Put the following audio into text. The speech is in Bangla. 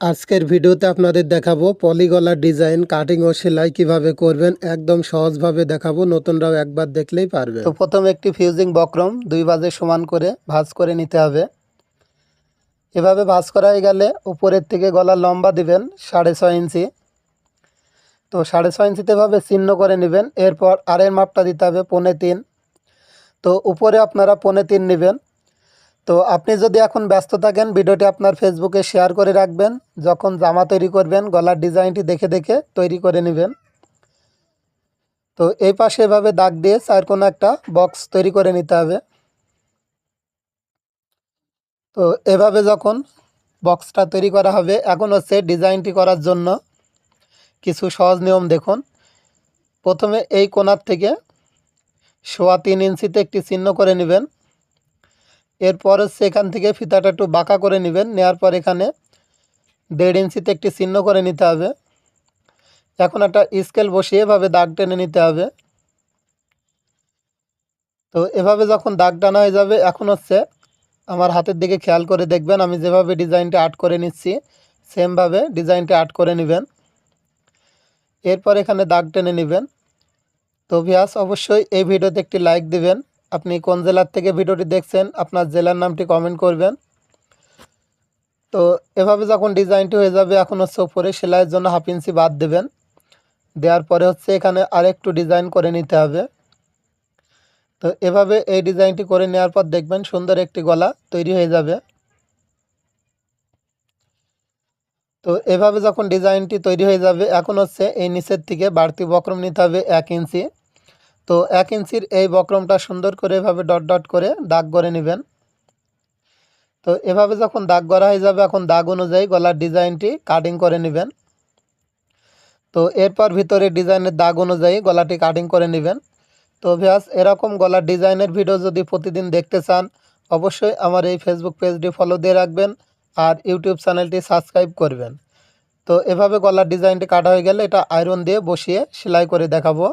আজকের ভিডিওতে আপনাদের দেখাবো পলিগলার ডিজাইন, কাটিং ও সেলাই কীভাবে করবেন, একদম সহজভাবে দেখাবো, নতুনরাও একবার দেখলেই পারবে তো প্রথমে একটি ফিউজিং বক্রম, দুই বাজে সমান করে ভাঁজ করে নিতে হবে। এভাবে ভাঁজ করা হয়ে গেলে উপরের থেকে গলা লম্বা দিবেন সাড়ে ছয় ইঞ্চি। তো সাড়ে ছয় ইঞ্চিতে এভাবে চিহ্ন করে নেবেন, এরপর আরের মাপটা দিতে হবে পৌনে তিন। তো উপরে আপনারা পৌনে তিন নেবেন। তো আপনি যদি এখন ব্যস্ত থাকেন, ভিডিওটি আপনার ফেসবুকে শেয়ার করে রাখবেন। যখন জামা তৈরি করবেন, গলার ডিজাইনটি দেখে দেখে তৈরি করে নেবেন। তো এই পাশে এভাবে দাগ দিয়ে চার কোনো একটা বক্স তৈরি করে নিতে হবে। তো এভাবে যখন বক্সটা তৈরি করা হবে, এখন হচ্ছে ডিজাইনটি করার জন্য কিছু সহজ নিয়ম দেখুন। প্রথমে এই কোণার থেকে সোয়া তিন ইঞ্চিতে একটি চিহ্ন করে নেবেন। এরপর হচ্ছে এখান থেকে ফিতাটা একটু বাঁকা করে নেবেন নেওয়ার পর এখানে দেড় ইঞ্চিতে একটি চিহ্ন করে নিতে হবে। এখন একটা স্কেল বসিয়ে এভাবে দাগ টেনে নিতে হবে। তো এভাবে যখন দাগ টানা হয়ে যাবে, এখন হচ্ছে আমার হাতের দিকে খেয়াল করে দেখবেন, আমি যেভাবে ডিজাইনটা আর্ট করে নিচ্ছি, সেমভাবে ডিজাইনটা আর্ট করে নেবেন। এরপর এখানে দাগ টেনে নেবেন। তো ভিয়াস, অবশ্যই এই ভিডিওতে একটি লাইক দিবেন। আপনি কোন জেলার থেকে ভিডিওটি দেখছেন, আপনার জেলার নামটি কমেন্ট করবেন। তো এভাবে যখন ডিজাইনটি হয়ে যাবে, এখন হচ্ছে উপরে সেলাইয়ের জন্য হাফ ইঞ্চি বাদ দেবেন। দেওয়ার পরে হচ্ছে এখানে আরেকটু ডিজাইন করে নিতে হবে। তো এভাবে এই ডিজাইনটি করে নেওয়ার পর দেখবেন সুন্দর একটি গলা তৈরি হয়ে যাবে। তো এভাবে যখন ডিজাইনটি তৈরি হয়ে যাবে, এখন হচ্ছে এই নিচের থেকে বাড়তি বক্রম নিতে হবে এক ইঞ্চি। তো এক ইঞ্চির এই বক্রমটা সুন্দর করে এভাবে ডট ডট করে দাগ করে নেবেন। তো এভাবে যখন দাগ করা হয়ে যাবে, এখন দাগ অনুযায়ী গলার ডিজাইনটি কাটিং করে নেবেন। তো এরপর ভিতরে ডিজাইনের দাগ অনুযায়ী গলাটি কাটিং করে নেবেন। তো ভিয়াস এরকম গলার ডিজাইনের ভিডিও যদি প্রতিদিন দেখতে চান, অবশ্যই আমার এই ফেসবুক পেজটি ফলো দিয়ে রাখবেন আর ইউটিউব চ্যানেলটি সাবস্ক্রাইব করবেন। তো এভাবে গলার ডিজাইনটি কাটা হয়ে গেলে এটা আয়রন দিয়ে বসিয়ে সেলাই করে দেখাবো।